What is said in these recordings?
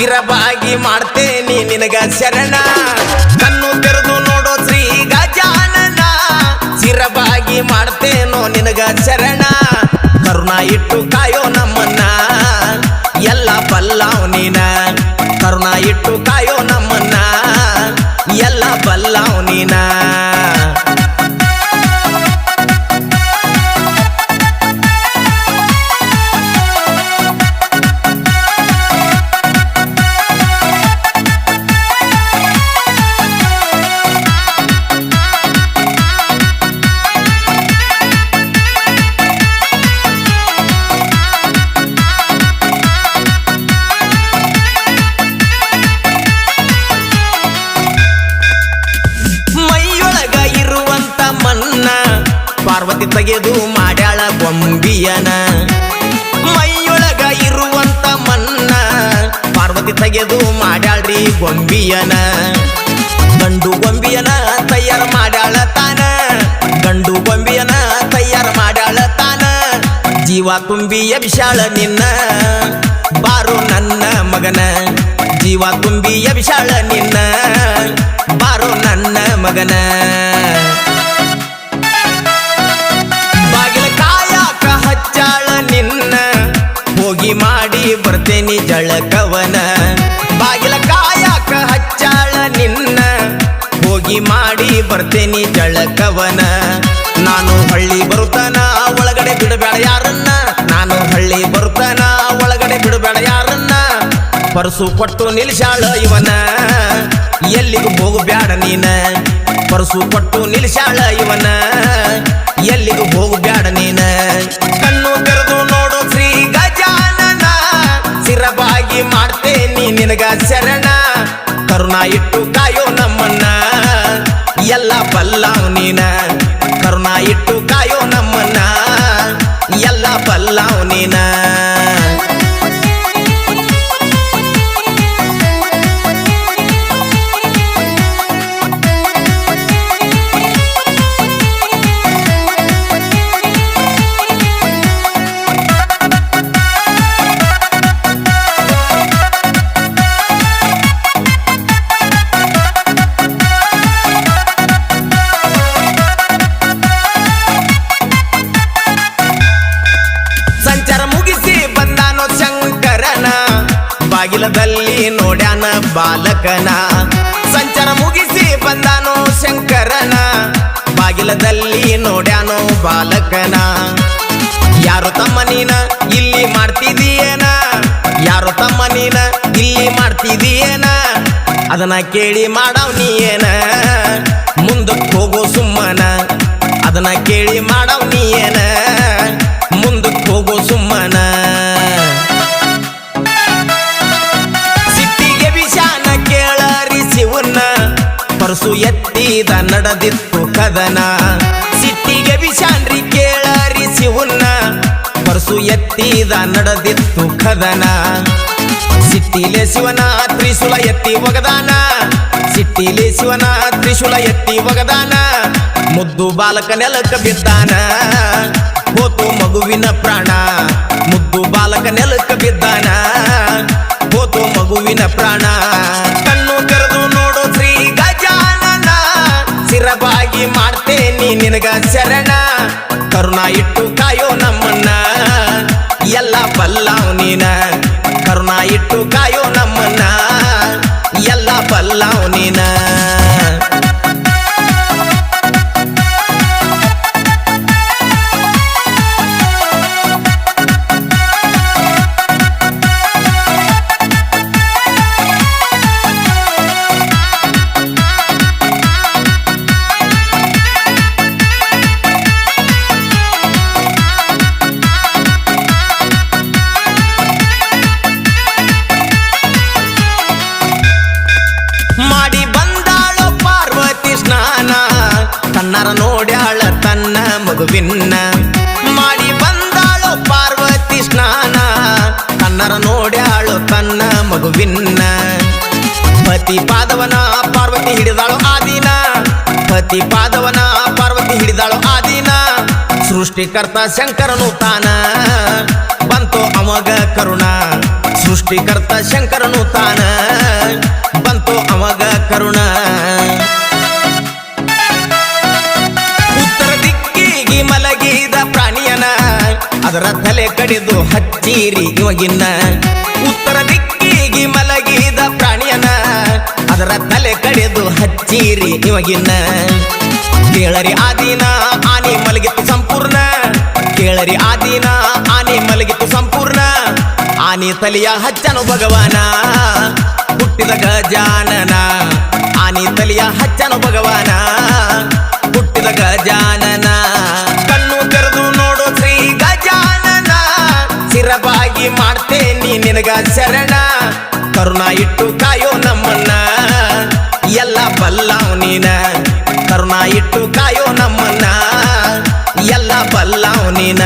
ಸಿರಬಾಗಿ ಮಾಡ್ತೇನೆ ನಿನಗ ಶರಣ. ಕಣ್ಣು ತೆರೆದು ನೋಡೋ ಶ್ರೀ ಗಜಾನನ ಸಿರಬಾಗಿ ಮಾಡ್ತೇನೋ ನಿನಗ ಶರಣ. ಕರುಣ ಇಟ್ಟು ಕಾಯೋ ನಮ್ಮನ್ನ. ಎಲ್ಲ ಬಲ್ಲಾವ್ ನೀನ. ಕರುಣ ಇಟ್ಟು ಕಾಯೋ ನಮ್ಮನ್ನ. ಎಲ್ಲ ಬಲ್ಲಾವ್ ನೀನ. ಪಾರ್ವತಿ ತೆಗೆದು ಮಾಡ್ಯಾಳ ಗೊಂಬಿಯನ. ಮೈಯೊಳಗ ಇರುವಂತ ಮನ್ನ ಪಾರ್ವತಿ ತೆಗೆದು ಮಾಡ್ಯಾಳ್ರಿ ಗೊಂಬಿಯನ. ಗಂಡು ಗೊಂಬಿಯನ ತಯಾರು ಮಾಡ್ಯಾಳ ತಾನ. ಗಂಡು ಗೊಂಬಿಯನ ತಯಾರು ಮಾಡ್ಯಾಳ ತಾನ. ಜೀವ ತುಂಬಿ ಎಬಿಶಾಳ ನಿನ್ನ. ಬಾರು ನನ್ನ ಮಗನ. ಜೀವ ತುಂಬಿ ಎಬಿಶಾಳ ನಿನ್ನ. ಬಾರು ನನ್ನ ಮಗನ. ಜಳಕವನ ಬಾಗಿಲ ಕಾಯಕ ಹಚ್ಚಾಳ ನಿನ್ನ. ಹೋಗಿ ಮಾಡಿ ಬರ್ತೇನಿ ಜಳಕವನ ನಾನು ಹಳ್ಳಿ ಬರುತ್ತಾನ, ಒಳಗಡೆ ಬಿಡಬೇಡ ಯಾರನ್ನ. ನಾನು ಹಳ್ಳಿ ಬರುತ್ತಾನ, ಒಳಗಡೆ ಬಿಡಬೇಡ ಯಾರನ್ನ. ಪರಸು ಕೊಟ್ಟು ನಿಲ್ಸಾಳ ಇವನ. ಎಲ್ಲಿಗೂ ಹೋಗಬೇಡ ನೀನ. ಪರಸು ಕೊಟ್ಟು ನಿಲ್ಸಾಳ ಇವನ. ಎಲ್ಲಿಗೂ ಹೋಗಬೇಡ ನೀನ. ಕರುಣ ಇಟ್ಟು ಕಾಯೋ ನಮ್ಮನ್ನ ಎಲ್ಲ ಬಲ್ಲ ನೀನ. ಕರುಣ ಇಟ್ಟು ಬಾಲಕನ. ಸಂಚಾರ ಮುಗಿಸಿ ಬಂದಾನು ಶಂಕರನ. ಬಾಗಿಲದಲ್ಲಿ ನೋಡ್ಯಾನು ಬಾಲಕನ. ಯಾರು ತಮ್ಮ ನೀನ ಇಲ್ಲಿ ಮಾಡ್ತಿದೀಯೇನ? ಯಾರು ತಮ್ಮ ನೀನ ಇಲ್ಲಿ ಮಾಡ್ತಿದೀಯೇನ? ಅದನ್ನ ಕೇಳಿ ಮಾಡವ್ ನೀ ಏನ ಮುಂದಕ್ಕೆ ಹೋಗೋ ಸುಮ್ಮನ. ಅದನ್ನ ಕೇಳಿ ಮಾಡವ್ ನೀ ಪರಸು ಎತ್ತಿದ ನಡೆದಿತ್ತು ಕದನ. ಸಿಟ್ಟಿಗೆ ವಿಶಾನ್ರಿ ಕೇಳರಿ ಶಿವನ್ನ ಪರಸು ಎತ್ತಿದ ನಡೆದಿತ್ತು ಕದನ. ಸಿಟ್ಟಿಲೆ ಶಿವನ ತ್ರಿಶುಲ ಎತ್ತಿ ಒಗದಾನ. ಸಿಟ್ಟಿಲೆ ಶಿವನ ತ್ರಿಶೂಲ ಎತ್ತಿ ಒಗದಾನ. ಮುದ್ದು ಬಾಲಕ ನೆಲಕ ಬಿದ್ದಾನ. ಹೋತು ಮಗುವಿನ ಪ್ರಾಣ. ಮುದ್ದು ಬಾಲಕ ನೆಲಕ ಬಿದ್ದಾನ. ಹೋತು ಮಗುವಿನ ಪ್ರಾಣ. ಸಿರಬಾಗಿ ಮಾಡ್ತೇನಿ ನಿನಗ ಶರಣ. ಕರುಣ ಇಟ್ಟು ಕಾಯೋ ನಮ್ಮನ್ನ. ಎಲ್ಲ ಬಲ್ಲಾವ್ ನೀನ. ಕರುಣ ಇಟ್ಟು ಕಾಯೋ ನಮ್ಮನ್ನ. ಎಲ್ಲ ಬಲ್ಲಾವ್ ನೀನ. ಮಗುವಿನ್ನ ಮಾಡಿ ಬಂದಾಳು ಪಾರ್ವತಿ ಸ್ನಾನ. ಕನ್ನರ ನೋಡ್ಯಾಳು ತನ್ನ ಮಗುವಿನ್ನ. ಪತಿ ಪಾದವನ ಪಾರ್ವತಿ ಹಿಡಿದಾಳು ಆದಿನ ದಿನ. ಪತಿ ಪಾದವನ ಪಾರ್ವತಿ ಹಿಡಿದಾಳು ಆದಿನ ದಿನ. ಸೃಷ್ಟಿಕರ್ತ ಶಂಕರನು ತಾನ. ಬಂತು ಅಮಗ ಕರುಣ. ಸೃಷ್ಟಿಕರ್ತ ಶಂಕರನು ತಾನ. ಬಂತು ಅಮಗ ಕರುಣ. ಅದರ ತಲೆ ಕಡಿದು ಹಚ್ಚಿರಿ ಇವಾಗಿನ್ನ. ಉತ್ತರ ದಿಕ್ಕಿಗೆ ಮಲಗಿದ ಪ್ರಾಣಿಯನ ಅದರ ತಲೆ ಕಡಿದು ಹಚ್ಚೀರಿ ಇವಾಗಿನ್ನ. ಕೇಳರಿ ಆದಿನ ಆನೆ ಮಲಗಿತ್ತು ಸಂಪೂರ್ಣ. ಕೇಳರಿ ಆದಿನ ಆನೆ ಮಲಗಿತ್ತು ಸಂಪೂರ್ಣ. ಆನೆ ತಲೆಯ ಹಚ್ಚನು ಭಗವಾನ, ಹುಟ್ಟಿದ ಗಜಾನನ. ಆನೆ ತಲೆಯ ಹಚ್ಚನು ಭಗವಾನ, ಹುಟ್ಟಿದ ಗಜಾನನ. ನಿನಗ ಶರಣ ಕರುಣ ಇಟ್ಟು ಕಾಯೋ ನಮ್ಮನ್ನ. ಎಲ್ಲ ಬಲ್ಲಾವ್ ನೀನ, ಕರುಣ ಇಟ್ಟು ಕಾಯೋ ನಮ್ಮನ್ನ. ಎಲ್ಲ ಬಲ್ಲಾವ್ ನೀನ.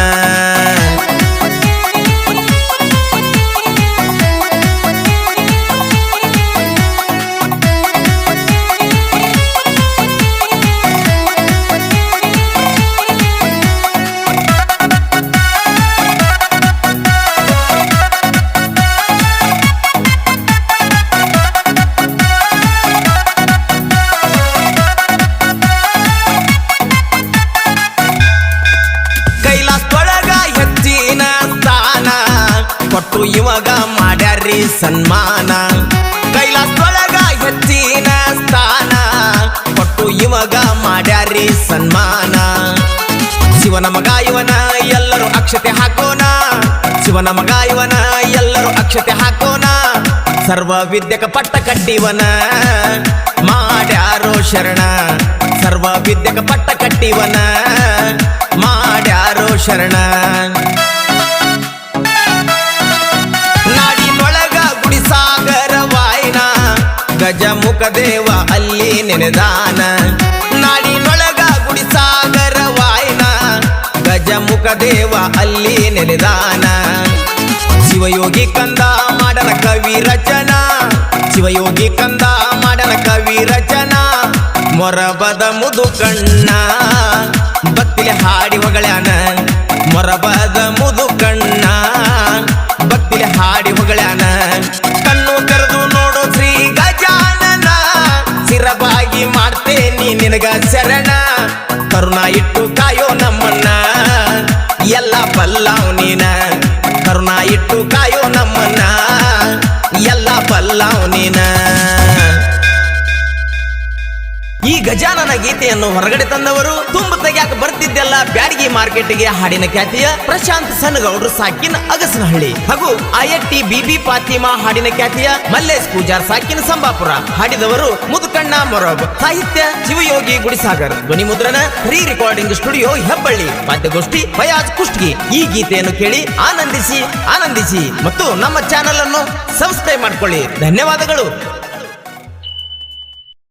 ಇವಾಗ ಮಾಡ್ಯಾರ್ರಿ ಸನ್ಮಾನ. ಕೈಲಾಸದೊಳಗ ಹೆಚ್ಚಿನ ಸ್ಥಾನ. ಕೊಟ್ಟು ಇವಾಗ ಮಾಡ್ಯಾರ್ರಿ ಸನ್ಮಾನ. ಶಿವನ ಮಗ ಇವನ ಎಲ್ಲರೂ ಅಕ್ಷತೆ ಹಾಕೋಣ. ಶಿವನ ಮಗ ಇವನ ಎಲ್ಲರೂ ಅಕ್ಷತೆ ಹಾಕೋಣ. ಸರ್ವ ವಿದ್ಯಕ ಪಟ್ಟ ಕಟ್ಟಿವನ. ಮಾಡ್ಯಾರೋ ಶರಣ. ಸರ್ವ ವಿದ್ಯಕ ಪಟ್ಟ ಕಟ್ಟಿವನ. ಮಾಡ್ಯಾರೋ ಶರಣ. ಗಜಮುಖ ದೇವ ಅಲ್ಲಿ ನೆನೆದಾನ. ನಾಡಿನೊಳಗ ಗುಡಿಸಾಗರ ವಾಯ್ನ. ಗಜಮುಖ ದೇವ ಅಲ್ಲಿ ನೆನೆದಾನ. ಶಿವಯೋಗಿ ಕಂದ ಮಾಡನ ಕವಿ ರಚನಾ. ಶಿವಯೋಗಿ ಕಂದ ಮಾಡನ ಕವಿ ರಚನಾ. ಮೊರಬದ ಮುದು ಕಣ್ಣ. ಭಕ್ತಿಲೆ ಹಾಡಿ ಹೊಗಳ್ಯಾನ ಮೊರಬದ ಮುದು ಕಣ್ಣ. ಇಟ್ಟು ಕಾಯೋ ನಮ್ಮನ್ನ. ಎಲ್ಲ ಬಲ್ಲಾವ್ ನೀನ. ಕರುಣ ಇಟ್ಟು ಕಾಯೋ ನಮ್ಮನ್ನ. ಎಲ್ಲ ಬಲ್ಲಾವ್ ನೀನ. ಈ ಗಜಾನನ ಗೀತೆಯನ್ನು ಹೊರಗಡೆ ತಂದವರು ತುಂಬ ತೆಗ್ಯಾಕ ಬರ್ತಿದ್ದೆಲ್ಲ ಬ್ಯಾಡಗಿ ಮಾರ್ಕೆಟ್ಗೆ ಹಾಡಿನ ಖ್ಯಾತಿಯ ಪ್ರಶಾಂತ್ ಸನ್ನಗೌಡ್ರು ಸಾಕಿನ ಅಗಸನಹಳ್ಳಿ ಹಾಗೂ ಐಎಟ್ಟಿ ಬಿಬಿ ಫಾತಿಮಾ ಹಾಡಿನ ಖ್ಯಾತಿಯ ಮಲ್ಲೇಶ್ ಪೂಜಾರ್ ಸಾಕಿನ ಸಂಬಾಪುರ ಹಾಡಿದವರು ಮುದುಕಣ್ಣ ಮೊರಬ್. ಸಾಹಿತ್ಯ ಶಿವಯೋಗಿ ಗುಡಿಸಾಗರ್. ಧ್ವನಿ ಮುದ್ರಣ ರೀ ರೆಕಾರ್ಡಿಂಗ್ ಸ್ಟುಡಿಯೋ ಹೆಬ್ಬಳ್ಳಿ, ವಾದ್ಯಗೋಷ್ಠಿ ಫಯಾಜ್ ಕುಷ್ಟಗಿ. ಈ ಗೀತೆಯನ್ನು ಕೇಳಿ ಆನಂದಿಸಿ ಆನಂದಿಸಿ. ಮತ್ತು ನಮ್ಮ ಚಾನೆಲ್ ಅನ್ನು ಸಬ್ಸ್ಕ್ರೈಬ್ ಮಾಡ್ಕೊಳ್ಳಿ. ಧನ್ಯವಾದಗಳು.